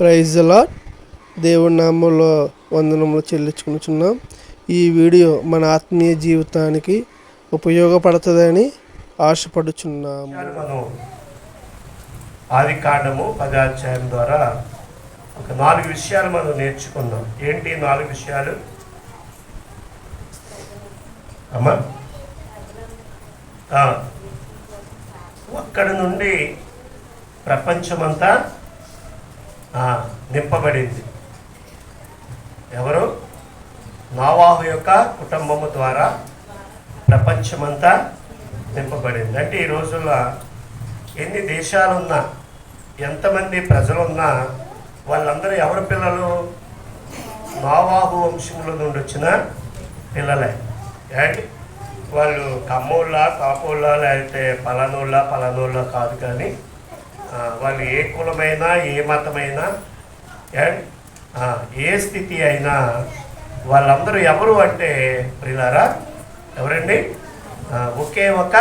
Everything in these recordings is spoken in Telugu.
ప్రైజ్లా దేవుడి నామంలో వందనంలో చెల్లించుకుంటున్నాం ఈ వీడియో మన ఆత్మీయ జీవితానికి ఉపయోగపడుతుందని ఆశపడుచున్నాము. మనం ఆది కాండము పదాధ్యాయం ద్వారా ఒక నాలుగు విషయాలు మనం నేర్చుకున్నాం. ఏంటి నాలుగు విషయాలు? అమ్మా? అక్కడి నుండి ప్రపంచమంతా నింపబడింది. ఎవరు? నావాహు యొక్క కుటుంబము ద్వారా ప్రపంచమంతా నింపబడింది. అంటే ఈ రోజుల్లో ఎన్ని దేశాలున్నా ఎంతమంది ప్రజలున్నా వాళ్ళందరూ ఎవరి పిల్లలు? నావాహు వంశముల నుండి వచ్చిన పిల్లలే. ఏంటి? వాళ్ళు కమ్మోళ్ళ కాపోళ్ళ లేకపోతే పలానోళ్ళ పలానోళ్ళ కాదు కానీ వాళ్ళు ఏ కులమైనా ఏ మతమైనా అండ్ ఏ స్థితి అయినా వాళ్ళందరూ ఎవరు అంటే ప్రిలారా ఎవరండి? ఒకే ఒక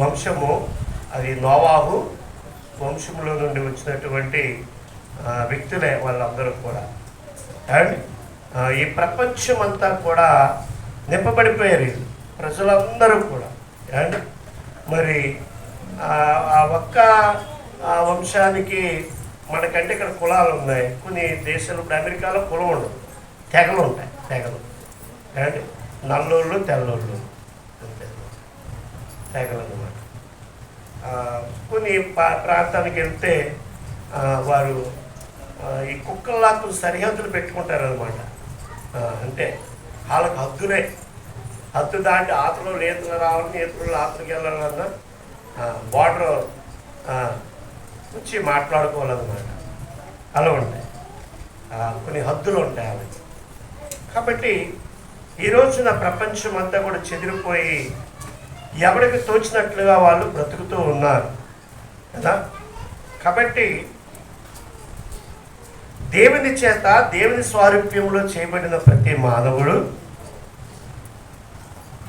వంశము అది నోవాహు వంశములో నుండి వచ్చినటువంటి వ్యక్తులే వాళ్ళందరూ కూడా. అండ్ ఈ ప్రపంచం అంతా కూడా నింపబడిపోయారు ప్రజలందరూ కూడా. అండ్ మరి ఆ ఒక్క ఆ వంశానికి మనకంటే ఇక్కడ కులాలు ఉన్నాయి. కొన్ని దేశాలు ఇప్పుడు అమెరికాలో కులం ఉండదు. తెగలు ఉంటాయి తెగలు. అండ్ నల్లోళ్ళు తెల్లోళ్ళు. అంతే. తెగలు అన్నమాట కొన్ని పా- ప్రాంతానికి వెళ్తే వారు ఈ కుక్కల్లా కొన్ని సరిహద్దులు పెట్టుకుంటారు అనమాట అంటే వాళ్ళకి హద్దులే. హద్దు దాటి ఆతలో లేతులు రావాలని ఈతలు ఆతలకి వెళ్ళాలన్నా బార్డర్ వచ్చి మాట్లాడుకోవాలన్నమాట. అలా ఉంటాయి. కొన్ని హద్దులు ఉంటాయి అవి. కాబట్టి ఈ రోజున ప్రపంచం అంతా కూడా చెదిరిపోయి ఎవరికి తోచినట్లుగా వాళ్ళు బ్రతుకుతూ ఉన్నారు. కదా? కాబట్టి దేవుని చేత దేవుని స్వారూప్యంలో చేయబడిన ప్రతి మానవుడు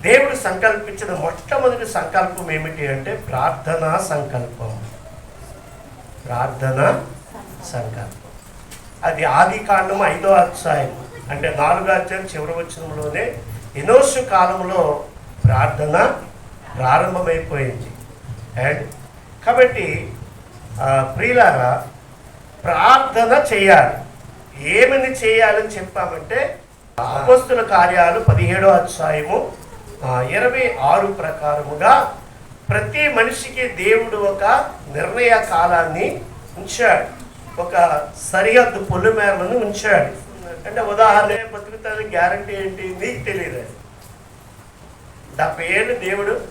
దేవుడు సంకల్పించిన మొట్టమొదటి సంకల్పం ఏమిటి అంటే ప్రార్థనా సంకల్పం. ప్రార్థన సంకల్పం. అది ఆది కాండం ఐదో అధ్యాయం. అంటే నాలుగో అధ్యాయం చివరి వచ్చినంలోనే ఎనోసు కాలంలో ప్రార్థన ప్రారంభమైపోయింది. అండ్ కాబట్టి ప్రియులారా ప్రార్థన చేయాలి. ఏమని చేయాలని చెప్పామంటే అపస్తుల కార్యాలు పదిహేడో అధ్యాయము ఇరవై ఆరు ప్రకారముగా ప్రతి మనిషికి దేవుడు ఒక నిర్ణయ కాలాన్ని ఉంచాడు. ఒక సరిహద్దు పొలిమేరలను ఉంచాడు. అంటే ఉదాహరణ బతుకుతానికి గ్యారంటీ ఏంటి? నీకు తెలియదు. డెబ్బై ఏళ్ళు దేవుడు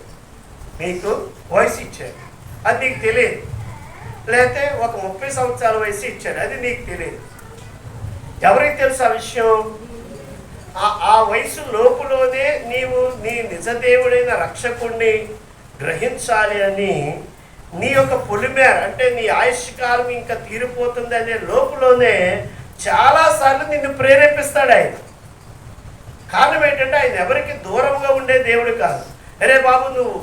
నీకు వయసు ఇచ్చాడు. అది నీకు తెలియదు. లేకపోతే ఒక ముప్పై సంవత్సరాల వయసు ఇచ్చాడు. అది నీకు తెలియదు. ఎవరికి తెలుసు ఆ విషయం? ఆ- వయసు లోపులోనే నీవు నీ నిజ దేవుడైన రక్షకుణ్ణి గ్రహించాలి అని నీ యొక్క పొలిమేర అంటే నీ ఆయుష్కాలం ఇంకా తీరిపోతుంది అనే లోపులోనే చాలాసార్లు నిన్ను ప్రేరేపిస్తాడు ఆయన. కారణం ఏంటంటే ఆయన ఎవరికి దూరంగా ఉండే దేవుడు కాదు. అరే బాబు నువ్వు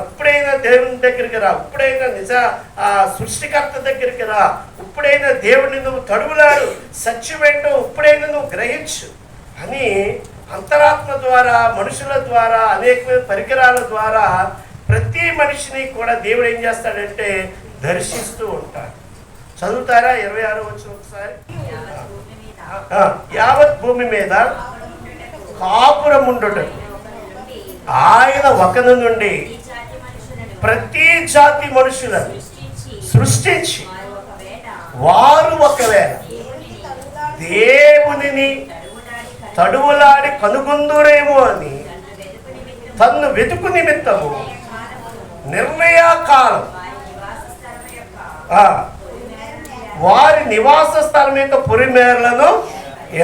ఇప్పుడైనా దేవుని దగ్గరికి రా ఇప్పుడైనా నిజ ఆ సృష్టికర్త దగ్గరికి రా ఇప్పుడైనా దేవుడిని నువ్వు తడువులాడు సత్యమేంటో ఇప్పుడైనా నువ్వు గ్రహించు. అని అంతరాత్మ ద్వారా మనుషుల ద్వారా అనేక పరికరాల ద్వారా ప్రతి మనిషిని కూడా దేవుడు ఏం చేస్తాడంటే దర్శిస్తూ ఉంటాడు. చదువుతారా ఇరవై ఆరు వచ్చిన ఒకసారి? యావత్ భూమి మీద కాపురముండుటకు ఆయన ఒకరి నుండి ప్రతి జాతి మనుషులను సృష్టించి వారు ఒకవేళ దేవునిని తడువులాడి కనుగొందురేమో అని తన్ను వెతుకు నిమిత్తము. నిర్ణయాకాలం వారి నివాస స్థలం యొక్క పొరిమేరలను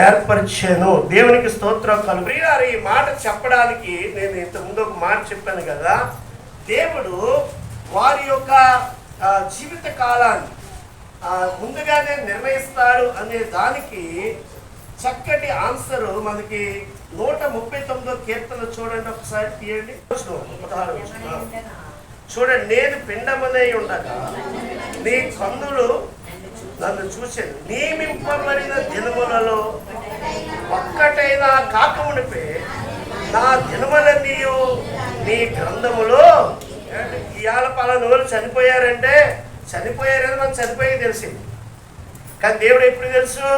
ఏర్పరిచాను. దేవునికి స్తోత్రం కలుగుతారు ఈ మాట చెప్పడానికి నేను ఇంత ముందు ఒక మాట చెప్పాను కదా. దేవుడు వారి యొక్క జీవిత కాలాన్ని ముందుగానే నిర్ణయిస్తాడు అనే దానికి చక్కటి ఆన్సర్ మనకి నూట ముప్పై తొమ్మిదో కీర్తన చూడండి ఒకసారి తీయండి. పదహారు చూడండి నేను పిండమనే ఉండగా నీ కందులు నన్ను చూశాను. నియమింపబడిన దినములలో ఒక్కటైనా కాకమునిపే నా దినములన్నీ నీ గ్రంథములో. ఏంటి, ఇవాళ పలానా వాళ్ళు చనిపోయారంటే చనిపోయారని మనకు చనిపోయి తెలిసింది. కానీ దేవుడు ఎప్పుడు తెలుసు?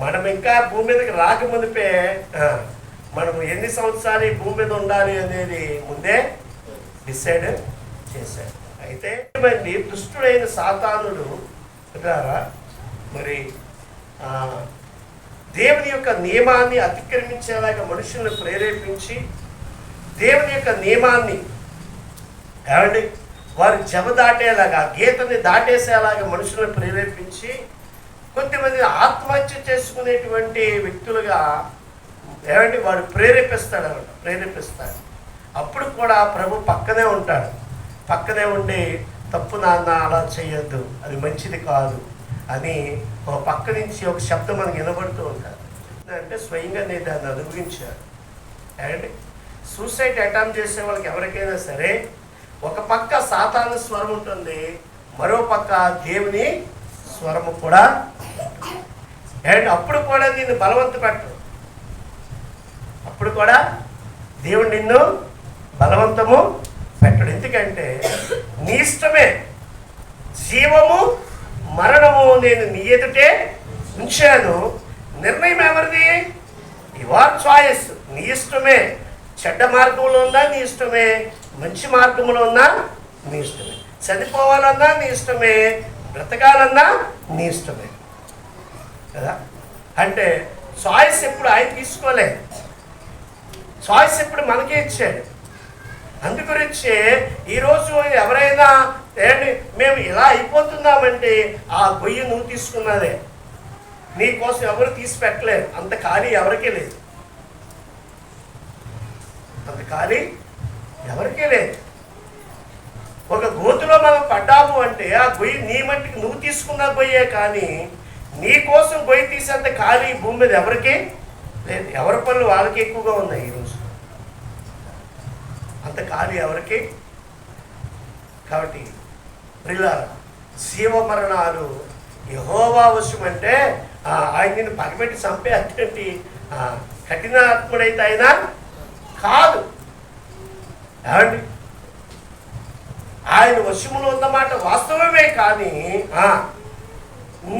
మనం ఇంకా భూమి మీదకి రాకముందుపే ఆ, మనం ఎన్ని సంవత్సరాలు ఈ భూమి మీద ఉండాలి అనేది ముందే డిసైడ్ చేశాడు అయితే మరి దుష్టుడైన సాతానుడు ద్వారా మరి దేవుని యొక్క నియమాన్ని అతిక్రమించేలాగా మనుషుల్ని ప్రేరేపించి దేవుని యొక్క నియమాన్ని ఏమండి? వారు జమ దాటేలాగా గీతని దాటేసేలాగా మనుషులను ప్రేరేపించి కొంతమంది ఆత్మహత్య చేసుకునేటువంటి వ్యక్తులుగా ఏమంటే వాడు ప్రేరేపిస్తాడు అనమాట ప్రేరేపిస్తాడు. అప్పుడు కూడా ప్రభు పక్కనే ఉంటాడు. పక్కనే ఉండి తప్పు నాన్న అలా చేయొద్దు అది మంచిది కాదు అని ఒక పక్క నుంచి ఒక శబ్దం మనకి వినబడుతూ ఉంటారు అంటే స్వయంగా నేను దాన్ని అనుభవించాను. ఏమండి సూసైడ్ అటెంప్ట్ చేసే వాళ్ళకి ఎవరికైనా సరే ఒక పక్క సాతాను స్వరం ఉంటుంది మరో పక్క దేవుని స్వరము కూడా. అండ్ అప్పుడు కూడా నిన్ను బలవంత పెట్టు. అప్పుడు కూడా దేవుడు నిన్ను బలవంతము పెట్టడు. ఎందుకంటే నీ ఇష్టమే జీవము మరణము నేను నీ ఎదుటే ఉంచాను. నిర్ణయం ఎవరిది? యువర్ చాయిస్ నీ ఇష్టమే. చెడ్డ మార్గంలో ఉన్నా నీ ఇష్టమే. మంచి మార్గంలో ఉన్నా నీ ఇష్టమే. చనిపోవాలన్నా నీ ఇష్టమే. బ్రతకాలన్నా నీ ఇష్టమే. కదా? అంటే చాయిస్ ఎప్పుడు ఆయన తీసుకోలేదు చాయిస్ ఎప్పుడు మనకే ఇచ్చాడు. అందుగురించి ఈరోజు ఎవరైనా ఏంటి మేము ఇలా అయిపోతున్నామంటే ఆ గొయ్యి నువ్వు తీసుకున్నదే. నీ కోసం ఎవరు తీసి పెట్టలేరు అంత ఖాళీ ఎవరికీ లేదు. అంత ఖాళీ ఎవరికీ లేదు. ఒక గోతులో మనం పడ్డాము అంటే ఆ గొయ్యి నీ మట్టికి నువ్వు తీసుకున్న గొయ్యే కానీ నీ కోసం గొయ్యి తీసేంత ఖాళీ భూమి మీద ఎవరికి లేదు. ఎవరి పనులు వాళ్ళకి ఎక్కువగా ఉన్నాయి ఈరోజు అంత ఖాళీ ఎవరికి? కాబట్టి ప్రిల్ల జీవమరణాలు యహోవా వశం అంటే ఆయన నిన్ను పగబెట్టి చంపే అటువంటి కఠినాత్ముడైతే అయినా కాదు. ఏమండి? ఆయన వశములో ఉన్నమాట వాస్తవమే కానీ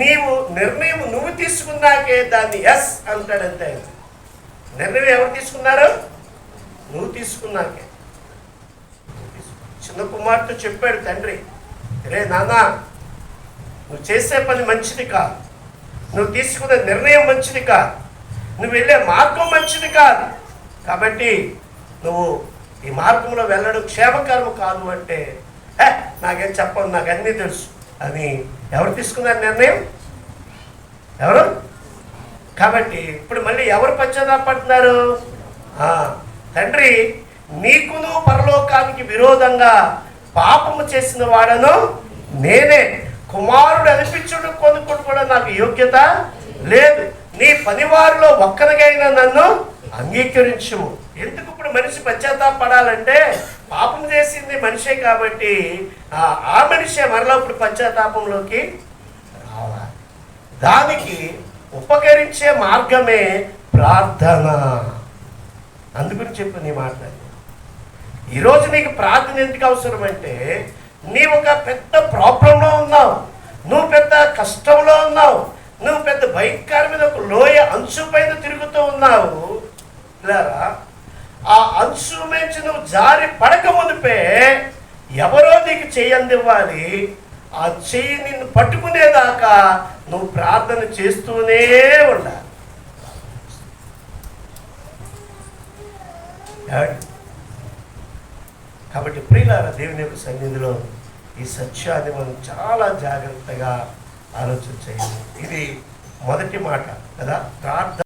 నీవు నిర్ణయం నువ్వు తీసుకున్నాకే దాన్ని ఎస్ అంటాడంతే నిర్ణయం ఎవరు తీసుకున్నారు? నువ్వు తీసుకున్నాకే. చిన్న కుమార్తె చెప్పాడు తండ్రి రే నాన్న నువ్వు చేసే పని మంచిది కాదు. నువ్వు తీసుకునే నిర్ణయం మంచిది కాదు. నువ్వు వెళ్ళే మార్గం మంచిది కాదు. కాబట్టి నువ్వు ఈ మార్గంలో వెళ్ళడం క్షేమకరం కాదు అంటే నాకేం చెప్పను నాకు అన్నీ తెలుసు. అని ఎవరు తీసుకున్నారు నిర్ణయం? ఎవరు? కాబట్టి ఇప్పుడు మళ్ళీ ఎవరు పశ్చాత్తాపడుతున్నారు తండ్రి నీకును పరలోకానికి విరోధంగా పాపము చేసిన వాడను నేనే. కుమారుడు అనిపించుడు కొనుక్కొని కూడా నాకు యోగ్యత లేదు. నీ పనివారిలో ఒక్కరిగైనా నన్ను అంగీకరించు ఎందుకు ఇప్పుడు మనిషి పశ్చాత్తాపడాలంటే పాపం చేసింది మనిషే కాబట్టి ఆ మనిషే మరలా ఇప్పుడు పశ్చాత్తాపంలోకి రావాలి. దానికి ఉపకరించే మార్గమే ప్రార్థన. అందుకని చెప్పు నీ మాట. ఈరోజు నీకు ప్రార్థన ఎందుకు అవసరం అంటే నీ ఒక పెద్ద ప్రాబ్లంలో ఉన్నావు. నువ్వు పెద్ద కష్టంలో ఉన్నావు. నువ్వు పెద్ద భయంకరమైన ఒక లోయ అంచు పైన తిరుగుతూ ఉన్నావు. లేరా ఆ అంచు నుంచి నువ్వు జారి పడక మునిపే ఎవరో నీకు చేయందివ్వాలి. ఆ చెయ్యి నిన్ను పట్టుకునేదాకా నువ్వు ప్రార్థన చేస్తూనే ఉండాలి. కాబట్టి ప్రియులారా దేవుని యొక్క సన్నిధిలో ఈ సత్యాన్ని మనం చాలా జాగ్రత్తగా ఆలోచన చేయాలి ఇది మొదటి మాట కదా? ప్రార్థన